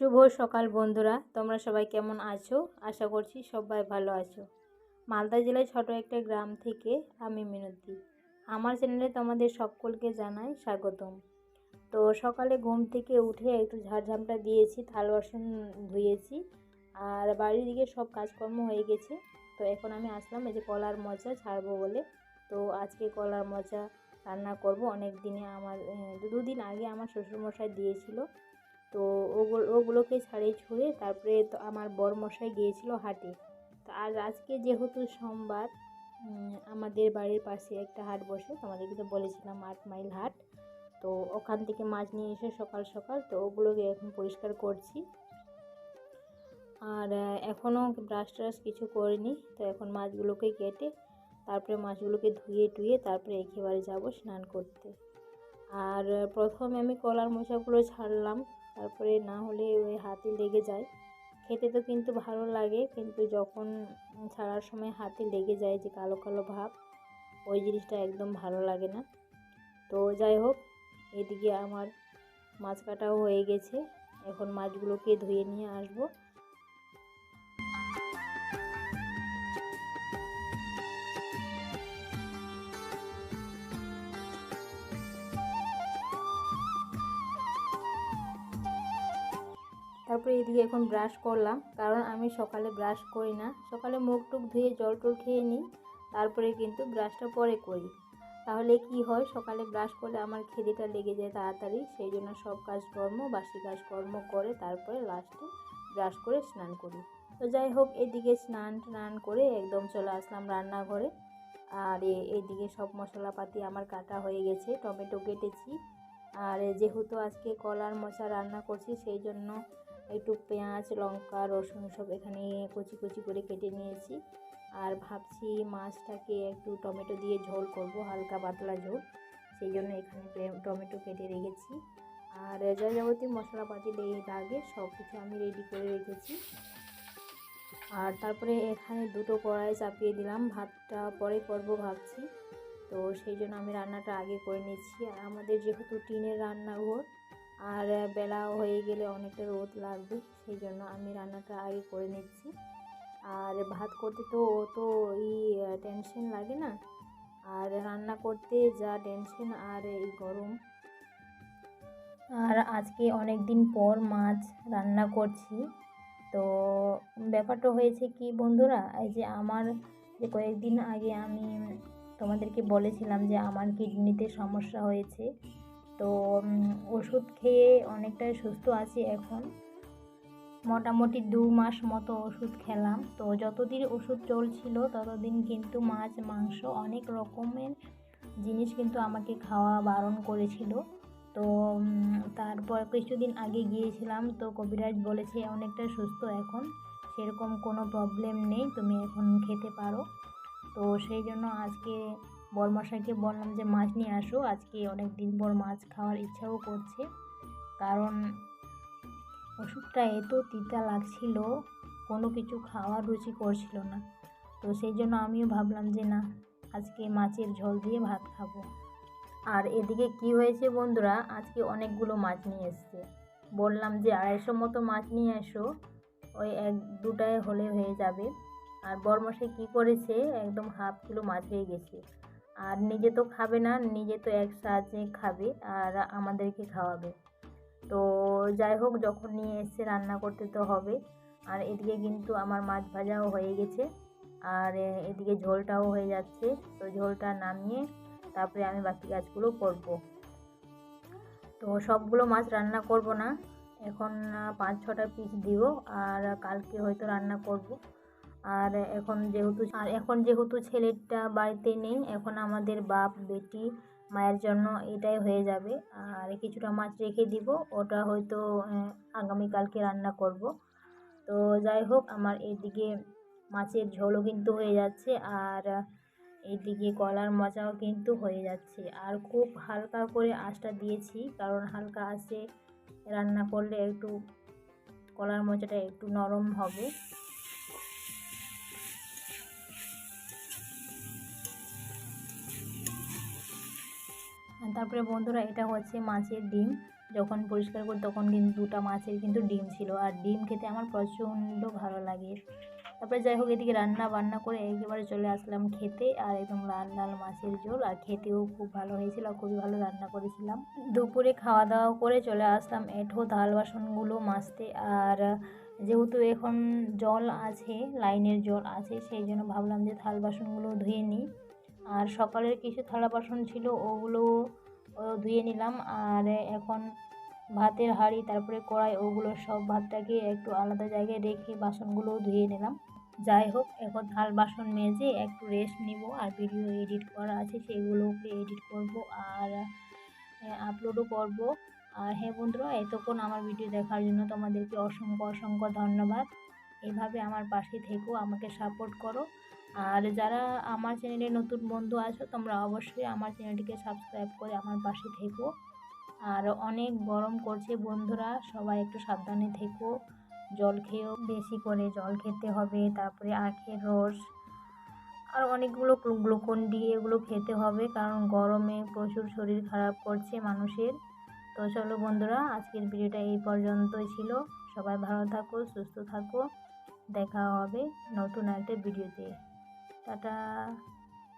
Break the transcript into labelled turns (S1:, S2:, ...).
S1: শুভ সকাল বন্ধুরা, তোমরা সবাই কেমন আছো? আশা করছি সবাই ভালো আছো। মালদা জেলায় ছোট একটা গ্রাম থেকে আমি মিনতি। আমার চ্যানেলে তোমাদের সকলকে জানাই স্বাগতম। তো সকালে ঘুম থেকে উঠে একটু ঝাড়ঝামটা দিয়েছি, থাল বাসন ধুয়েছি, আর বাড়ির দিকে সব কাজকর্ম হয়ে গেছে। তো এখন আমি আসলাম, এই যে কলার মোচা ছাড়বো বলে। তো আজকে কলার মোচা রান্না করব। অনেক দিনে আমার দুদিন আগে আমার শ্বশুরমশাই দিয়েছিল। তো ওগুলো, ওগুলোকে ছাড়িয়ে ছুঁড়ে তারপরে তো আমার বর মশাই গিয়েছিল হাটে। তো আর আজকে যেহেতু সোমবার আমাদের বাড়ির পাশে একটা হাট বসে তোমাদেরকে তো বলেছিলাম আট মাইল হাট। তো ওখান থেকে মাছ নিয়ে এসে সকাল সকাল তো ওগুলোকে এখন পরিষ্কার করছি। আর এখনও ব্রাশ ট্রাশ কিছু করিনি, তো এখন মাছগুলোকে কেটে তারপরে মাছগুলোকে ধুয়ে টুয়ে তারপরে একেবারে যাব স্নান করতে। আর, প্রথমে আমি কলার মোচাগুলো ছাড়লাম। তারপরে না হলে ওই হাতে লেগে যায়। খেতে তো কিন্তু ভালো লাগে, কিন্তু যখন ছাড়ার সময় হাতে লেগে যায় যে কালো কালো ভাব, ওই জিনিসটা একদম ভালো লাগে না। তো যাই হোক, এদিকে আমার মাছ কাটাও হয়ে গেছে। এখন মাছগুলোকে ধুয়ে নিয়ে আসব। তারপরে এদিকে এখন ব্রাশ করলাম, কারণ আমি সকালে ব্রাশ করি না। সকালে মুখ টুক ধুয়ে জল টল খেয়ে নিই, তারপরে কিন্তু ব্রাশটা পরে করি। তাহলে কি হয়, সকালে ব্রাশ করলে আমার খিদেটা লেগে যায় তাড়াতাড়ি, সেই জন্য সব কাজকর্ম, বাসি কাজকর্ম করে তারপরে লাস্টে ব্রাশ করে স্নান করি। তো যাই হোক, এদিকে স্নান টান করে একদম চলে আসলাম রান্নাঘরে। আর এদিকে সব মশলাপাতি আমার কাটা হয়ে গেছে, টমেটো কেটেছি। আর যেহেতু আজকে কলার মশা রান্না করছি, সেই জন্য একটু পেঁয়াজ, লঙ্কা, রসুন সব এখানে কচি কচি করে কেটে নিয়েছি। আর ভাবছি মাছটাকে একটু টমেটো দিয়ে ঝোল করব, হালকা পাতলা ঝোল। সেই জন্য এখানে টমেটো কেটে রেখেছি। আর যা যাবতীয় মশলাপাতি লাগে সব কিছু আমি রেডি করে রেখেছি। আর তারপরে এখানে দুটো কড়াই চাপিয়ে দিলাম, ভাতটা পরে করব ভাবছি। তো সেই জন্য আমি রান্নাটা আগে করে নিচ্ছি। আর আমাদের যেহেতু টিনের রান্নাঘর আর বেলা হয়ে গেলে অনেকটা রোদ লাগবে, সেই জন্য আমি রান্নাটা আগে করে নিচ্ছি। আর ভাত করতে তো ও তো এই টেনশন লাগে না। আর রান্না করতে যা টেনশন আর এই গরম। আর আজকে অনেক দিন পর মাছ রান্না করছি। তো ব্যাপারটা হয়েছে কি বন্ধুরা, এই যে আমার যে কয়েকদিন আগে আমি তোমাদেরকে বলেছিলাম যে আমার কিডনিতে সমস্যা হয়েছে। তো ওষুধ খেয়ে অনেকটাই সুস্থ আছি এখন। মোটামুটি দু মাস মতো ওষুধ খেলাম। তো, যতদিন ওষুধ চলছিল, ততদিন কিন্তু মাছ, মাংস অনেক রকমের জিনিস কিন্তু আমাকে খাওয়া বারণ করেছিল। তো তারপর কিছুদিন আগে গিয়েছিলাম, তো কবিরাজ বলেছে অনেকটা সুস্থ এখন। সেরকম কোনো প্রবলেম নেই, তুমি এখন খেতে পারো। তো, সেই জন্য আজকে বরমশাইকে বললাম যে, মাছ নিয়ে আসো, আজকে অনেক দিন পর মাছ খাওয়ার ইচ্ছাও করছে। কারণ ওষুধটা এত তিতা লাগছিল, কোনো কিছু খাওয়ার রুচি করছিল না। তো সেই জন্য আমিও ভাবলাম যে, না, আজকে মাছের ঝোল দিয়ে ভাত খাব। আর এদিকে কি হয়েছে বন্ধুরা, আজকে অনেকগুলো মাছ নিয়ে এসছে। বললাম যে, আড়াইশো মতো মাছ নিয়ে এসো, ওই এক দুটায় হলে হয়ে যাবে। আর বরমশাই কী করেছে, একদম হাফ কিলো মাছ হয়ে গেছে। আর নিজে তো খাবে না, নিজে তো এক সাহায্যে খাবে আর আমাদেরকে খাওয়াবে। তো যাই হোক, যখন নিয়ে এসছে রান্না করতে তো হবে। আর এদিকে কিন্তু আমার মাছ ভাজাও হয়ে গেছে। আর এদিকে ঝোলটাও হয়ে যাচ্ছে। তো ঝোলটা নামিয়ে তারপরে আমি বাকি কাজগুলো করব। তো সবগুলো মাছ রান্না করব না। এখন পাঁচ ছটা পিস দিব। আর কালকে হয়তো রান্না করব। আর এখন যেহেতু, আর এখন যেহেতু ছেলেটা বাড়িতে নেই, এখন আমাদের বাপ, বেটি, মায়ের জন্য এটাই হয়ে যাবে। আর কিছুটা মাছ রেখে দিব, ওটা হয়তো আগামীকালকে রান্না করব। তো যাই হোক, আমার এদিকে মাছের ঝোলও কিন্তু হয়ে যাচ্ছে, আর এদিকে কলার মজাও কিন্তু হয়ে যাচ্ছে। আর খুব হালকা করে আঁচটা দিয়েছি, কারণ হালকা আঁচে রান্না করলে একটু কলার মোচাটা একটু নরম হবে। তারপরে বন্ধুরা, এটা হচ্ছে মাছের ডিম। যখন পরিষ্কার করি, তখন কিন্তু দুটো মাছের কিন্তু ডিম ছিল। আর ডিম খেতে আমার প্রচণ্ড ভালো লাগে। তারপরে যাই হোক, এদিকে রান্না বান্না করে একেবারে চলে আসলাম খেতে। আর একদম লাল লাল মাছের ঝোল। আর খেতেও খুব ভালো হয়েছিল। আর খুবই ভালো রান্না করেছিলাম। দুপুরে খাওয়া দাওয়া করে চলে আসলাম এঠো থাল বাসনগুলো মাজতে। আর যেহেতু এখন জল আছে, লাইনের জল আছে, সেই জন্য ভাবলাম যে থাল বাসনগুলো ধুয়ে নিই। আর সকালের কিছু থালা বাসন ছিল, ওগুলো ধুয়ে নিলাম। আর এখন ভাতের হাঁড়ি, তারপরে কড়াই, ওগুলো সব ভাতটাকে একটু আলাদা জায়গায় রেখে বাসনগুলোও ধুয়ে নিলাম। যাই হোক, এখন থাল বাসন মেজে একটু রেস্ট নিব আর ভিডিও এডিট করা আছে, সেগুলোকে এডিট করব আর আপলোডও করব। আর হ্যাঁ বন্ধুরা, এতক্ষণ আমার ভিডিও দেখার জন্য তোমাদেরকে অসংখ্য অসংখ্য ধন্যবাদ। এভাবে আমার পাশে থেকেও আমাকে সাপোর্ট করো। আর যারা আমার চ্যানেলে নতুন বন্ধু আছো, তোমরা অবশ্যই আমার চ্যানেলটিকে সাবস্ক্রাইব করে আমার পাশে থেকো। আর অনেক গরম করছে বন্ধুরা, সবাই একটু সাবধানে থেকো। জল খেয়েও বেশি করে জল খেতে হবে, তারপরে আখের রস, আর অনেকগুলো গ্লুকন ডি এগুলো খেতে হবে, কারণ গরমে প্রচুর শরীর খারাপ করছে মানুষের। তো চলো বন্ধুরা, আজকের ভিডিওটা এই পর্যন্তই ছিল। সবাই ভালো থাকো, সুস্থ থাকো। দেখা হবে নতুন একটা ভিডিওতে। dadah.